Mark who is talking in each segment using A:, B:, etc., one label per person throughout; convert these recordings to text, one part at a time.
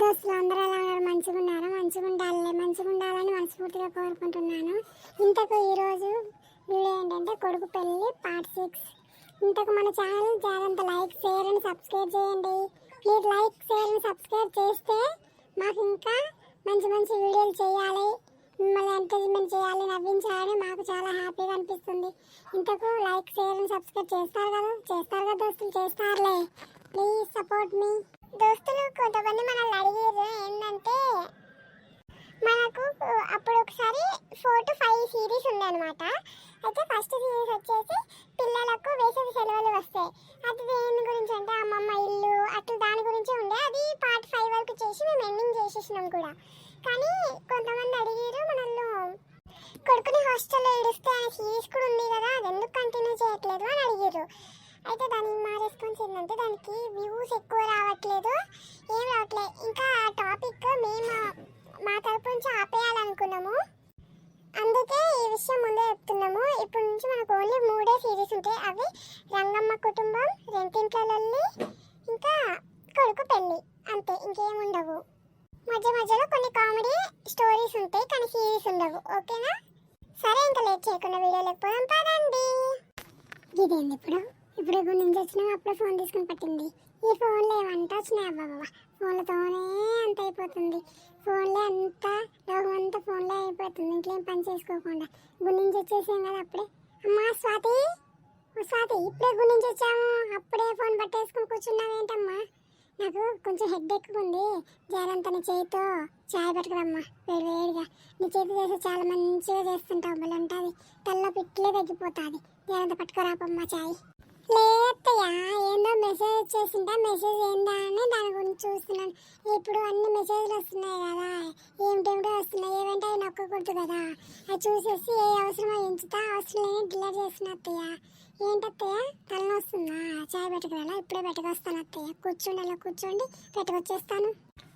A: దోస్తులు అందరూ ఎలా ఉన్నారు? మంచిగా ఉన్నారు మంచిగా ఉండాలి మంచిగా ఉండాలని మనస్ఫూర్తిగా కోరుకుంటున్నాను. ఇంతకు ఈరోజు వీడియో ఏంటంటే కొడుకు పెళ్ళి పార్ట్ సిక్స్. ఇంతకు మన ఛానల్ జాగ్రత్త లైక్ షేర్ అండ్ సబ్స్క్రైబ్ చేయండి. మీరు లైక్ షేర్ అండ్ సబ్స్క్రైబ్ చేస్తే మాకు ఇంకా మంచి మంచి వీడియోలు చేయాలి. మిమ్మల్ని ఎంకరేజ్మెంట్ చేయాలి నవ్వించాలని మాకు చాలా హ్యాపీగా అనిపిస్తుంది. ఇంతకు లైక్ షేర్ అండ్ సబ్స్క్రైబ్ చేస్తారు కదా? చేస్తారు కదా దోస్తులు? చేస్తారులే. Please support me. దోస్తులు కొంతమంది మనల్ని అడిగారు ఏంటంటే మనకు అప్పుడు ఒకసారి ఫోర్ టు ఫైవ్ సిరీస్ ఉందన్నమాట. అయితే ఫస్ట్ సిరీస్ వచ్చేసి పిల్లలకు వేసవి సెలవులు వస్తాయి. అది దేని గురించి అంటే అమ్మమ్మ ఇల్లు అట్లా దాని గురించి ఉండే. అది పార్ట్ ఫైవ్ వరకు చేసి మేము ఎండింగ్ చేసేసినాం కూడా. కానీ కొంతమంది అడిగారు మనల్ని కొడుకుని హాస్టల్లో ఏడుస్తే అనే సిరీస్ కూడా ఉంది కదా అది ఎందుకు కంటిన్యూ చేయట్లేదు అని అడిగారు. అయితే దాన్ని మా రెస్పాన్స్ ఏంటంటే దానికి వ్యూస్ ఎక్కువ రావట్లేదు. ఏం రావట్లేదు ఇంకా ఆ టాపిక్ మేము మా తరపు నుంచి ఆపేయాలనుకున్నాము. అందుకే ఈ విషయం ముందే చెప్తున్నాము. ఇప్పటి నుంచి మనకు ఓన్లీ మూడే సిరీస్ ఉంటాయి. అవి రంగమ్మ కుటుంబం రెంటింట్లల్లి ఇంకా కొడుకు పెళ్ళి. అంతే ఇంకేం ఉండవు మధ్య మధ్యలో కొన్ని కామెడీ స్టోరీస్ ఉంటాయి కానీ సిరీస్ ఉండవు. ఓకేనా? సరే ఇంకా లేట్ చేయకుండా వీడియో లేకపోదాం పదండి. ఇదేంది ఇప్పుడు? ఇప్పుడు ఇప్పుడు నుంచి వచ్చినా అప్పుడే ఫోన్ తీసుకుని పట్టింది. ఈ ఫోన్లో ఏమంట వచ్చినాయి? అబ్బాబా ఫోన్లతోనే అంత అయిపోతుంది. ఫోన్లో అంతా లోకం అంతా ఫోన్లో అయిపోతుంది. ఇంకేం పని చేసుకోకుండా. గురించి వచ్చేసాం కదా అప్పుడే. అమ్మా స్వాతి? స్వాతి ఇప్పుడే గురించి వచ్చాము. అప్పుడే ఫోన్ పట్టేసుకుని కూర్చున్నావు ఏంటమ్మా? నాకు కొంచెం హెడ్ ఎక్కువ ఉంది. జారంత నీ చేతితో చాయ్ పెట్టుకురమ్మా. వేడి వేడిగా. నీ చేతి చేస్తే చాలా మంచిగా చేస్తుంటావు మళ్ళీ ఉంటుంది. తల్లో పిట్లే తగ్గిపోతుంది. జారంత పట్టుకురాపమ్మా చాయ్. లేదయ్యా ఏందో మెసేజ్ వచ్చేసిందా మెసేజ్ ఏందా అని దాని గురించి చూస్తున్నాను. ఇప్పుడు అన్ని మెసేజ్లు వస్తున్నాయి కదా ఏమిటేమిటో వస్తున్నాయి ఏమంటే అవి నొక్కకూడదు కదా. అది చూసేసి ఏ అవసరమో ఎంచుతా అవసరం లేని డిలీట్ చేసిన అత్తయ్య. ఏంటత్తయ్య? తలనొస్తుందా? చాయ్ పెట్టుకురా ఇప్పుడే పెట్టుకొస్తాను అత్తయ్య. కూర్చోండి అలా కూర్చోండి పెట్టుకొచ్చేస్తాను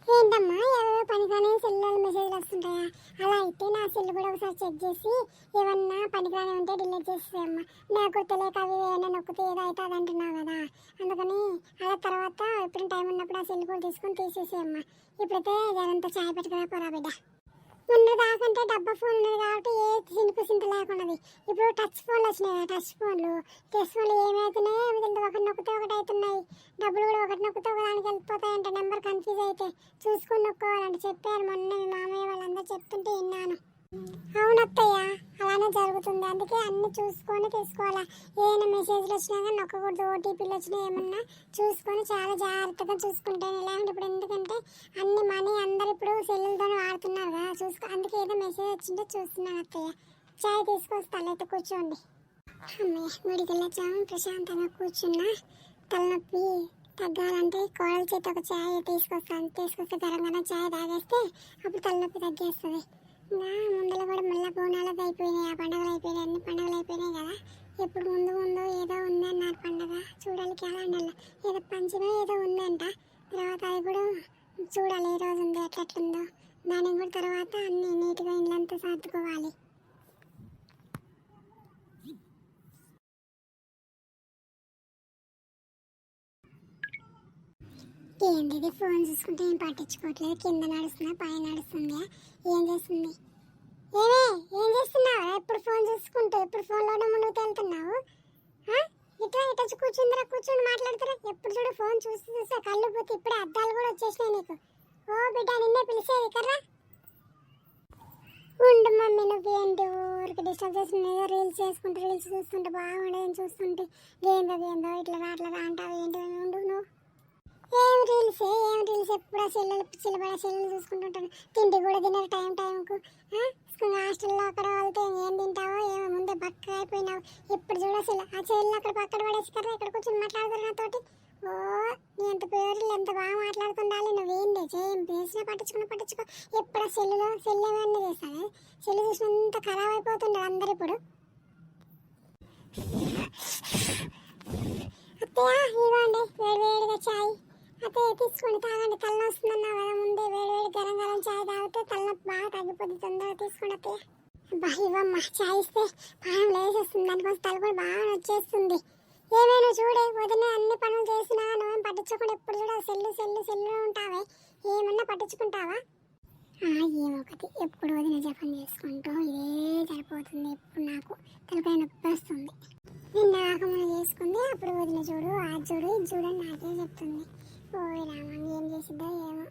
A: ఏంటమ్మా ఏవేవో పనికిరాని సెల్లో మెసేజ్లు వస్తుంటాయా? అలా అయితే నా సెల్ కూడా ఒకసారి చెక్ చేసి ఏమన్నా పనికిరాని ఉంటే డిలీట్ చేసేయమ్మా నాకు తెలియక అవి ఏమైనా నొక్కితే ఏదో అవుతుంది అంటున్నావు కదా. అందుకని అలా తర్వాత ఎప్పుడు టైం ఉన్నప్పుడు ఆ సెల్ కూడా తీసుకొని తీసేసేయమ్మా. ఇప్పుడైతే జనంతా చాయ్ పెట్టుకురా పోరా బిడ్డ. ముందు దాకంటే డబ్బా ఫోన్ ఉన్నది కాబట్టి ఏ సింకు సింత లేకున్నది. ఇప్పుడు టచ్ ఫోన్లు వచ్చినాయి టచ్ ఫోన్లు. టచ్ ఫోన్లు ఏమవుతున్నాయి ఏమి తెలియదు. ఒకటి నొక్కితే ఒకటి అవుతున్నాయి. డబ్బులు కూడా ఒకటి నొక్కితే ఒక వెళ్ళిపోతాయంట. నెంబర్ కన్ఫ్యూజ్ అయితే చూసుకుని నొక్కోవాలంటే. చెప్పారు మొన్న మీ మామయ్య వాళ్ళందరూ చెప్తుంటే విన్నాను. అవునత్తయ్య అలానే జరుగుతుంది. అందుకే అన్ని చూసుకొని తీసుకోవాలా. ఏమైనా మెసేజ్లు వచ్చినా కానీ నొక్కకూడదు. ఓటీపీలు వచ్చినా ఏమన్నా చూసుకొని చాలా జాగ్రత్తగా చూసుకుంటాను. లేకుంటే ఇప్పుడు ఎందుకంటే అన్ని మనీ అందరు ఇప్పుడు సెల్లులతోనే వాడుతున్నారు కదా. చూసుకో అందుకే ఏదో మెసేజ్ వచ్చిందో చూస్తున్నాను అత్తయ్య. చాయ్ తీసుకొస్తాను. అయితే కూర్చోండి. అమ్మాయి గుడికి వెళ్ళొచ్చాము ప్రశాంతంగా కూర్చున్నా. తలనొప్పి తగ్గాలంటే కోడల చేతి ఒక చాయ్ తీసుకొస్తాను. తీసుకొస్తే తరంగా చాయ్ తాగేస్తే అప్పుడు తలనొప్పి తగ్గేస్తుంది. నా ముందర కూడా ముళ్ళ బోనాలది అయిపోయినాయి ఆ పండుగలు అయిపోయినాయి అన్ని పండుగలు అయిపోయినాయి కదా. ఎప్పుడు ముందు ముందు ఏదో ఉంది అన్నారు పండుగ. చూడాలి క్యాలెండర్లో. ఏదో పంచమే ఏదో ఉందంట. తర్వాత అది కూడా చూడాలి ఏ రోజు ఉంది ఎట్లెట్లుందో. దానికి కూడా తర్వాత అన్ని నీట్గా ఇల్లంతా సర్దుకోవాలి. ఏంటిది? ఫోన్ చూసుకుంటే ఏం పట్టించుకోవట్లేదు. కింద నడుస్తుందా పైన నడుస్తుందా? ఏం చేస్తుంది? ఏమే ఏం చేస్తున్నావు? ఎప్పుడు ఫోన్ చూసుకుంటూ ఎప్పుడు ఫోన్లోనే ముందుకు వెళ్తున్నావు ఇట్లా ఇట్లా కూర్చుందిరా కూర్చొని మాట్లాడుతురా. ఎప్పుడు చూడు ఫోన్ చూసి చూస్తే కళ్ళు పోతే ఇప్పుడే అద్దాలు కూడా వచ్చేసినాయి నీకు. ఓ బిడ్డ నిన్నే పిలిచేది కర్రా? ఉండు మమ్మీ నువ్వు ఏంటి ఊరికి డిస్టర్బ్ చేసిన రీల్స్ చేసుకుంటూ రీల్స్ చూస్తుంటే బాగుండేది చూస్తుంటే ఏందో ఏందో ఇట్లా అట్లా అంటావు ఏంటి ఉండు నువ్వు. ఏం రీల్స్ ఏం రీల్స్ ఎప్పుడు ఆ సెల్లులు చిల్లబడ సెల్లులు చూసుకుంటుంటాను తిండి కూడా తినరు టైం టైంకు హాస్టల్లో అక్కడ వాళ్ళతో ఏం తింటావో ఏమో ముందే బక్క అయిపోయినావు. ఇప్పుడు చూడ సెల్ ఆ చెల్లెలు అక్కడ పక్కన పడేసి కదా ఇక్కడ కూర్చొని మాట్లాడుతారు నాతోటి ఓ నీ ఎంత పేర్లు ఎంత బాగా మాట్లాడుతుండాలి. నువ్వేంది చేయం పేసినా పట్టించుకుని పట్టించుకో. ఎప్పుడు ఆ సెల్లులో సెల్ ఏమన్నా చేస్తాను సెల్లు చూసినంత ఖరాబ్ అయిపోతుండే అందరు ఇప్పుడు. అత్తయ్య ఇవ్వండి వేడి వేడిగా చాయ్. అదే తీసుకొని తాగండి తలనొప్పి వస్తుందన్నావు కదా ముందే వేడి వేడి గరం గరం చాయ్ తాగితే తలనొప్పి బాగా తగ్గిపోతుంది తొందరగా తీసుకోండి అత్తయ్య అబ్బా ఇవ్వమ్మా చాయ్ ఇస్తే ప్రాణం లేసేస్తుంది దానికోసం తల కూడా బాగా వచ్చేస్తుంది ఏమైనా చూడే వదిన అన్ని పనులు చేసినా నువ్వేం పట్టించుకోవు ఎప్పుడు చూడ సెల్లు సెల్లు సెల్లు ఉంటావే. ఏమన్నా పట్టించుకుంటావా? ఏమొకటి ఎప్పుడు వదిన జపం చేసుకుంటూ ఇదే సరిపోతుంది ఎప్పుడు నాకు. తలపై నొప్పి వస్తుంది. నిన్న ఆగమనం చేసుకుంది అప్పుడు వదిన చూడు ఆ చూడు ఇది చూడని నాకే చెప్తుంది. ఓయ్ రామన్ ఏం చేసిద్దో ఏమో.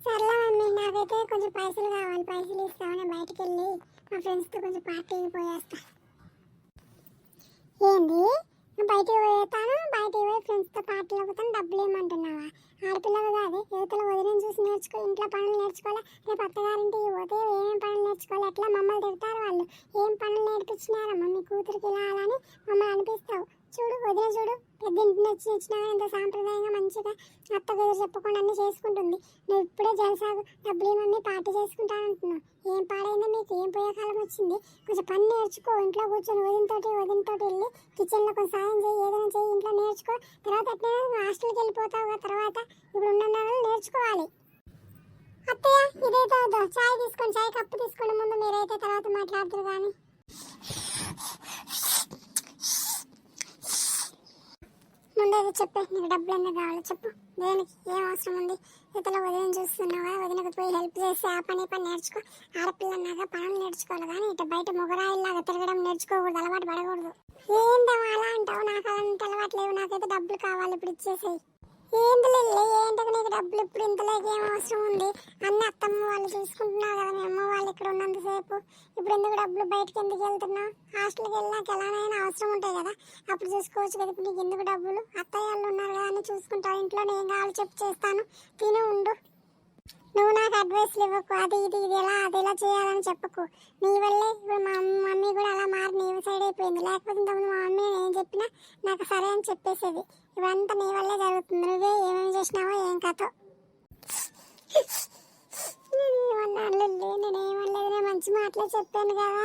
A: సర్లే మమ్మీ నాకైతే కొంచెం పైసలు కావాలి పైసలు ఇస్తామని బయటికి వెళ్ళి మా ఫ్రెండ్స్తో కొంచెం పార్టీకి పోయేస్తా ఏంది? నేను బయటికి పోయేస్తాను బయటికి పోయి ఫ్రెండ్స్తో పార్టీలో పోతాను డబ్బులు ఏమంటున్నావా? ఆడపిల్లలు కాదు యువతలు వదిలిని చూసి నేర్చుకో ఇంట్లో పనులు నేర్చుకోవాలి? రేపు అత్తగారింటికి పోతే ఏమేమి పనులు నేర్చుకోవాలి? ఎట్లా మమ్మల్ని తిడతారు వాళ్ళు? ఏం పనులు నేర్పించినారమ్మా మీ కూతురికి ఇలా అలా అని మమ్మల్ని అనిపిస్తావు? చూడు వదిన చూడు పెద్ద ఇంటి వచ్చి వచ్చినా ఎంత సాంప్రదాయంగా మంచిగా అత్త కుదురు చెప్పకుండా అన్ని చేసుకుంటుంది. నువ్వు ఇప్పుడే జలసాగు డబ్బులు మమ్మీ పార్టీ చేసుకుంటానంటున్నావు. ఏం పాడైందో మీకు ఏం పోయే కాలం వచ్చింది? కొంచెం పని నేర్చుకో. ఇంట్లో కూర్చొని వదినతోటి వదినతోటి వెళ్ళి కిచెన్లో కొంచెం సాయం చేయి. ఏదైనా చేయి ఇంట్లో నేర్చుకో. తర్వాత ఎట్లా హాస్టల్కి వెళ్ళిపోతావు తర్వాత ఇప్పుడు ఉన్న నెలలు నేర్చుకోవాలి. అత్తయ్య ఇదైతే వద్దు చాయ్ తీసుకోండి చాయ్ కప్పు తీసుకోండి. ముందు మీరైతే తర్వాత మాట్లాడుతురు కానీ ముందేది చెప్పే నీకు డబ్బులు ఎందుకు కావాలి చెప్పు. దేనికి? ఏం అవసరం ఉంది? ఇతల వదిన చూస్తున్నావా? వదినకు పోయి హెల్ప్ చేసి ఆ పని పని నేర్చుకో. ఆడపిల్లన్నాక పనులు నేర్చుకోవాలి కానీ ఇటు బయట ముగరాయిల్లాగా తిరగడం నేర్చుకోకూడదు అలవాటు పడకూడదు. ఏంటమ్మా అలా అంటావు? నాకు అలాంటి అలవాటు లేవు. నాకైతే డబ్బులు కావాలి ఇప్పుడు ఇచ్చేసేయి. ఏంటి లిల్లీ నీకు డబ్బులు ఇప్పుడు ఇంతలోకి ఏం అవసరం ఉంది? అన్ని అత్తమ్మ వాళ్ళు చూసుకుంటున్నారు కదా మీ అమ్మ వాళ్ళు ఇక్కడ ఉన్నంతసేపు. ఇప్పుడు ఎందుకు డబ్బులు బయటకు ఎందుకు వెళ్తున్నావు? హాస్టల్కి వెళ్ళాక ఎలానైనా అవసరం ఉంటాయి కదా. అప్పుడు చూసుకోవచ్చు కదా ఇప్పుడు నీకు ఎందుకు డబ్బులు? అత్తయ్య వాళ్ళు ఉన్నారు కదా అని చూసుకుంటావు ఇంట్లో నేను కావాలి చెప్పు చేస్తాను. తిని ఉండు. నువ్వు నాకు అడ్వైస్లు ఇవ్వకు. అది ఇది ఇది ఎలా అది ఎలా చేయాలని చెప్పకు. నీ వల్లే ఇప్పుడు మా మమ్మీ కూడా అలా మారి నీ సైడ్ అయిపోయింది. లేకపోతే ఇంతకుముందు మా మమ్మీ ఏం చెప్పినా నాకు సరే అని చెప్పేసేది. ఇవంతా నీ వల్లే జరుగుతుంది. నువ్వే ఏమేమి చేసినావో ఏం కథ. నేనేమన్నాను మంచి మాటలే చెప్పాను కదా.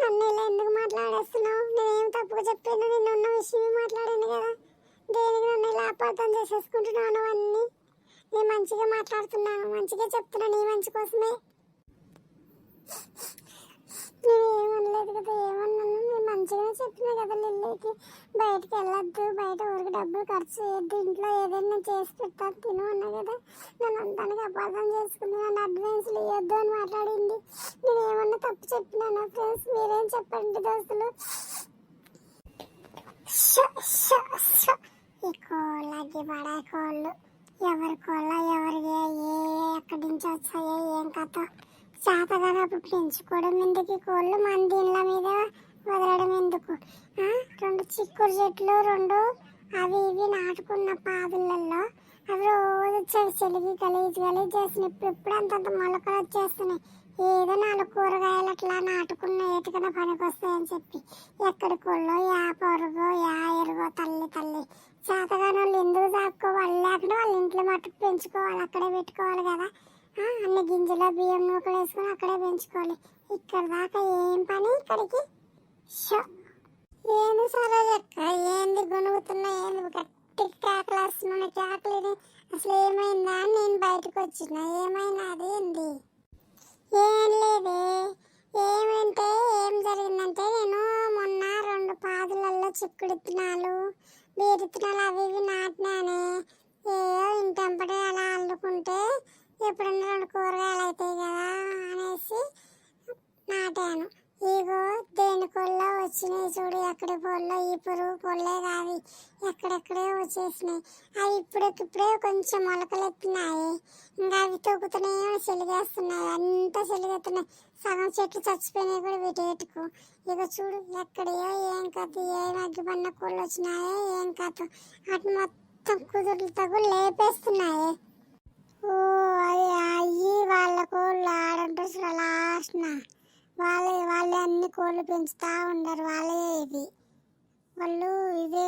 A: నన్ను ఇలా ఎందుకు మాట్లాడేస్తున్నావు? నేనేం తప్పుగా చెప్పాను? నేను ఉన్న విషయమే మాట్లాడాను కదా. దేనికి నన్ను ఇలా అపార్థం చేసేసుకుంటున్నాను అన్నీ నేను మంచిగా మాట్లాడుతున్నాను మంచిగా చెప్తున్నా నీ మంచి కోసమే. నేను ఏమనలేదు కదా ఏమన్నాను నేను మంచిగానే చెప్పినా కదా లిల్లీకి. బయటకు వెళ్ళొద్దు బయట ఊరికి డబ్బులు ఖర్చు చేయొద్దు ఇంట్లో ఏదైనా చేసి పెట్టాను తిను అన్నా కదా. నన్ను అంతానికి అపార్థం చేసుకుంది నన్ను అడ్వాన్స్లు ఇవ్వద్దు అని మాట్లాడింది. నేను ఏమన్నా తప్పు చెప్పినా ఫ్రెండ్స్ మీరేం చెప్పండి దోస్తులు? ఈ కోళ్ళకి పడే కోళ్ళు. ఎవరి కోళ్ళ ఎవరికి ఏ ఎక్కడి నుంచి వచ్చాయో ఏం కథ? శాతగానప్పుడు పెంచుకోవడం ఎందుకు కోళ్ళు మన దీనిల మీద వదలడం ఎందుకు? రెండు చిక్కుడు చెట్లు రెండు అవి ఇవి నాటుకున్న పాదులలో అవి రోజు చెవి చెలిగి గలీజ్ గలీజ్ చేస్తున్నాయి. ఇప్పుడు ఇప్పుడు అంతంత మొలకలు వచ్చేస్తున్నాయి. ఏదో నాలుగు కూరగాయలు అట్లా నాటుకున్న ఏటికన్నా పనికి వస్తాయని చెప్పి ఎక్కడి కోళ్ళో యా పొరుగో యా ఎరుగో తల్లి తల్లి. చేతగాని వాళ్ళు ఎందుకు దాక్కోవాలి లేకుండా వాళ్ళ ఇంట్లో మట్టుకు పెంచుకోవాలి అక్కడే పెట్టుకోవాలి కదా. అన్ని గింజలు బియ్యం నూకలు వేసుకొని అక్కడే పెంచుకోవాలి. ఇక్కడ దాకా ఏం పని ఇక్కడికి? షో! ఏంది సరోజక్క ఏంది గొనుగుతున్నా? ఏంది గట్టి కేకలు వస్తున్నా కేకలు అసలు ఏమైందా? నేను బయటకు వచ్చిన. ఏమైనా? ఏంది? ఏం లేదే. ఏమంటే ఏం జరిగిందంటే నేను మొన్న రెండు పాదులలో చిక్కుడు విత్తనాలు బీరు విత్తనాలు అవి ఇవి నాటినానే. ఏ ఇంటంపడే అలా అల్లుకుంటే ఎప్పుడన్నా రెండు కూరగాయలు అవుతాయి కదా అనేసి నాటాను. ఇగో దేని కొల్లో వచ్చినాయి చూడు ఎక్కడ పొల్లో ఈ పురుగు పొల్లే కాదు ఎక్కడెక్కడే వచ్చేసినాయి. అవి ఇప్పుడెప్పుడే కొంచెం మొలకలు ఎత్తున్నాయి ఇంకా అవి తొక్కుతూనే చెలిగేస్తున్నాయి అంతా చెలిగెత్తున్నాయి సగం చెట్లు చచ్చిపోయినాయి కూడా వీటేటుకు ఇక చూడు ఎక్కడయో ఏం కథ ఏ అగ్గిపన్న కోళ్ళు వచ్చినాయో ఏం కథ అటు మొత్తం కుదురులతో లేపేస్తున్నాయి. అయ్యి వాళ్ళ కోళ్ళు ఆడంటారు లాస్ట్న వాళ్ళే వాళ్ళే అన్ని కోళ్ళు పెంచుతూ ఉండరు వాళ్ళే ఇది. వాళ్ళు ఇవే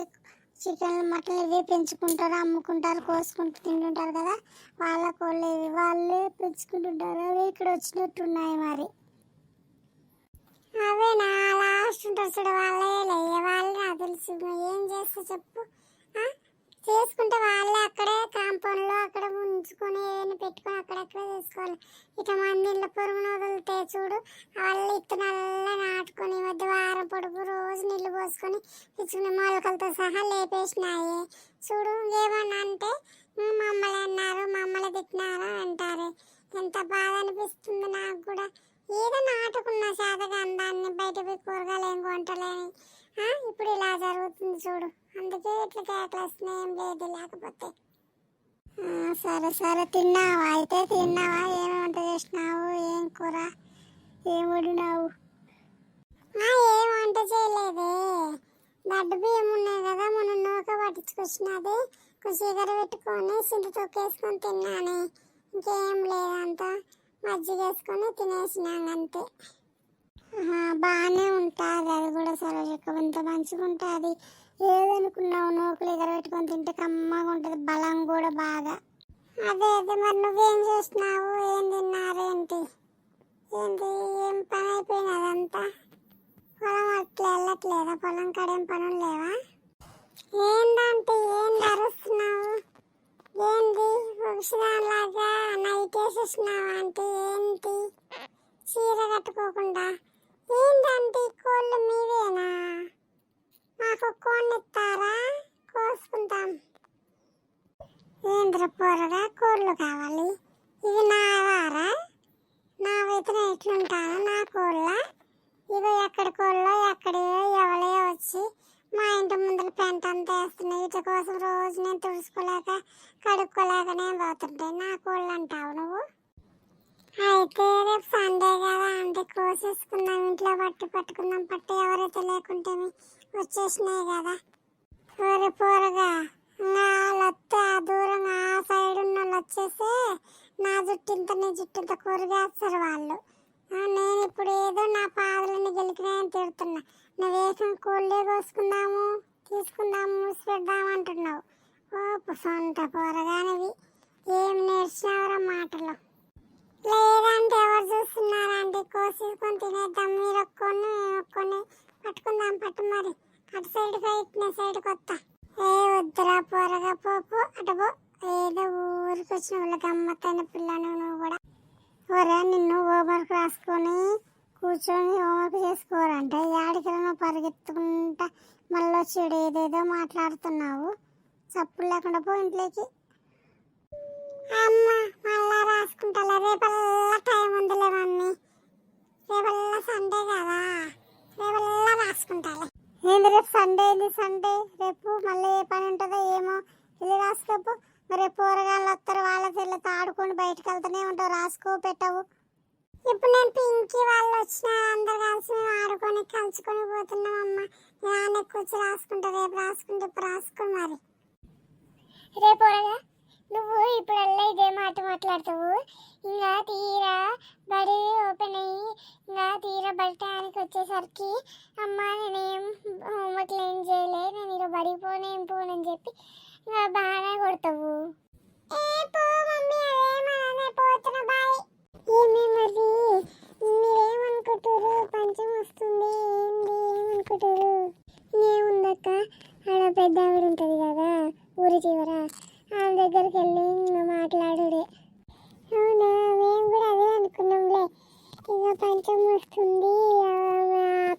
A: చికెన్ మటన్ ఇవే పెంచుకుంటారు అమ్ముకుంటారు కోసుకుంటూ తింటుంటారు కదా. వాళ్ళ కోళ్ళు ఇవి వాళ్ళే పెంచుకుంటుంటారు అవి ఇక్కడ వచ్చినట్టున్నాయి మరి. అవే నా లాస్ట్ ఉంటారు చూడ వాళ్ళే లే వాళ్ళే నాకు తెలుసు. ఏం చేస్తా చెప్పు. చేసుకుంటే వాళ్ళే అక్కడే కాంపౌండ్లో అక్కడ ఉంచుకొని ఏదైనా పెట్టుకొని అక్కడక్కడ చేసుకోవాలి. ఇక మందిళ్ళ పొరుగును వదిలితే చూడు వాళ్ళు ఇత్తనాల్లో నాటుకొని ఈ మధ్య వారం పొడుపు రోజు నీళ్ళు పోసుకొని తెచ్చుకునే మొలకలతో సహా లేపేసినాయి. చూడు ఏమన్నా అంటే మమ్మల్ని అన్నారు మమ్మల్ని తిట్టినారు అంటారు. ఎంత బాధ అనిపిస్తుంది నాకు కూడా. ఏదో నాటుకున్న శాతగా అందాన్ని బయట పోయి కూరగాయలు ఏం కొంటలేని. ఇప్పుడు ఇలా జరుగుతుంది చూడు. అందుకే ఇట్లా కేకలేస్తున్నాయి ఏం లేదు లేకపోతే. సరే సరే తిన్నావా? అయితే తిన్నావా? ఏం వంట చేసినావు? ఏం కూర? ఏం వండినావు? ఏం వంట చేయలేదే. దడ్డు బియ్యం ఉన్నాయి కదా మొన్న నూక పట్టించుకొచ్చినది. కుసీగర పెట్టుకొని సింధు తొక్కేసుకొని తిన్నాను. ఇంకేం లేదంతా మజ్జిగ వేసుకొని తినేసినాం అంతే. బాగానే ఉంటుంది. అది కూడా సరోజక్క ఇంత మంచిగా ఉంటుంది ఏదనుకున్నావు? నూకలు ఎగరబెట్టుకొని తింటే కమ్మగా ఉంటుంది. బలం కూడా బాగా. అదే అదే మరి నువ్వేం చేస్తున్నావు? ఏం తిన్నారేంటి ఏంటి? ఏం పని అయిపోయింది అదంతా? పొలం అట్లా వెళ్ళట్లేదా? పొలం కడేం పనులు లేవా? ఏందంటే ఏం అరుస్తున్నావు ఏంది? ఒకసారిలాగా నైట్ వేసేసినావా అంటే ఏంటి? చీర కట్టుకోకుండా? ఏంటంటే ఎక్కువ కోళ్ళు మీవేనా మాకు కోడిని ఇస్తారా కోసుకుంటాం ఏంద్ర పొరగా కోళ్ళు కావాలి ఇవి నా వారా నా వైపున ఎట్లుంటాను నా కోళ్ళ ఇవి ఎక్కడి కోళ్ళో ఎక్కడి ఎవరో వచ్చి మా ఇంటి ముందర పెంట అంతా వేస్తున్నాయి వీటి కోసం రోజు నేను తుడుచుకోలేక కడుక్కోలేకనే పోతుంటాయి నా కోళ్ళు అంటావు నువ్వు అయితే రేపు సండే కదా అంటే కోసేసుకుందాం ఇంట్లో పట్టు పట్టుకుందాం పట్టు ఎవరైతే లేకుంటే వచ్చేసినాయి కదా. పోరు పోరుగా నా వస్తే ఆ దూరం ఆ సైడ్ ఉన్న వాళ్ళు వచ్చేసి నా జుట్టు ఇంత నీ జుట్టు ఇంత కూరగాస్తారు వాళ్ళు. నేను ఇప్పుడు ఏదో నా పాదలని గెలికినాయని తిడుతున్నా. నువ్వు వేసిన కోళ్ళే కోసుకుందాము తీసుకుందాము మూసి పెడదాము అంటున్నావు. ఓ సొంత కూరగానివి ఏం నేర్చినావు కోసేసుకొని తినేద్దాం. మీరు ఒక్కొని ఒక్కొని పట్టుకుందాం పట్టు మరి. అటు సైడ్ ఇట్నే సైడ్ కొత్త ఏ వద్దురా పోరగా పోపు అటు పో. ఏదో ఊరికి వచ్చిన వాళ్ళకి గమ్మత్తైన పిల్లను నువ్వు కూడా. ఒరే నిన్ను హోంవర్క్ రాసుకొని కూర్చొని హోంవర్క్ చేసుకోరంటే యాడికి నువ్వు పరిగెత్తుకుంటా మళ్ళీ వచ్చి ఏదేదో మాట్లాడుతున్నావు. చప్పులు లేకుండా పో ఇంట్లోకి. అమ్మ మళ్ళా రాసుకుంటా రేపల్లా టైం ఉందిలే మమ్మీ. రేపల్లా సండే కదా. రేపల్లా రాసుకుంటాను ఏంది రేపు సండే ఏంది సండే రేపు మళ్ళీ ఏ పని ఉంటుందో ఏమో ఇది రాసుకోపు. మరి పోరగాళ్ళు వస్తారు వాళ్ళ చెల్లెతో ఆడుకొని బయటకు వెళ్తూనే ఉంటావు. రాసుకో పెట్టవు. ఇప్పుడు నేను పింకీ వాళ్ళు వచ్చిన అందరు కలిసి మేము ఆడుకొని కలుసుకొని పోతున్నాం అమ్మ. నాన్న వచ్చి రాసుకుంటా. రేపు రాసుకుంటే ఇప్పుడు రాసుకో మరి. రేపు నువ్వు ఇప్పుడల్లా ఇదే మాట మాట్లాడతావు? ఇంకా తీరా బడి ఓపెన్ అయ్యి ఇంకా తీరా బడి టైంకి వచ్చేసరికి అమ్మ నేనేం హోంవర్క్ ఏం చేయలే నేను ఈరోజు బడికి పోను ఏం పోను అని చెప్పి ఇంకా బాగానే కొడతావు. మీరేమనుకుంటారు పంచం వస్తుంది ఏంది? ఏమనుకుంటారు ఏముందక్క ఆడ పెద్ద ఆవిడ ఉంటుంది కదా ఊరి చివర. వాళ్ళ దగ్గరికి వెళ్ళి ఇంకా మాట్లాడుడే అవునా? మేము కూడా అదే అనుకున్నాంలే. ఇక పంచం వస్తుంది.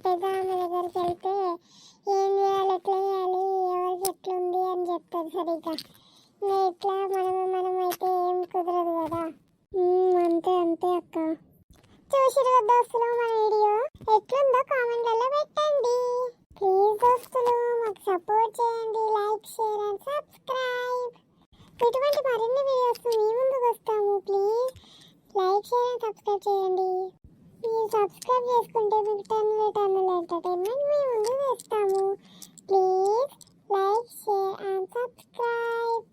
A: పెద్ద ఆమె దగ్గరికి వెళ్తే ఏం చేయాలి ఎట్లా చేయాలి ఎవరికి ఎట్లుంది అని చెప్తారు సరిగ్గా. ఇంకా ఎట్లా మనం మనం అయితే ఏం కుదరదు కదా. అంతే అంతే అక్క. చూసిరు కదా దోస్తులు మన వీడియో? ఎట్లుందో కామెంట్లలో పెట్టండి. ప్లీజ్ దోస్తులు మాకు సపోర్ట్ చేయండి. Like share and subscribe. ఇటువంటి మరిన్ని వీడియోస్ మీ ముందుకు వస్తాము ప్లీజ్ లైక్ చేయండి సబ్స్క్రైబ్ చేయండి. మీరు సబ్స్క్రైబ్ చేసుకుంటే మీకు టన్నుల టన్నుల ఎంటర్టైన్మెంట్ మీ ముందు వేస్తాము. Please like share and subscribe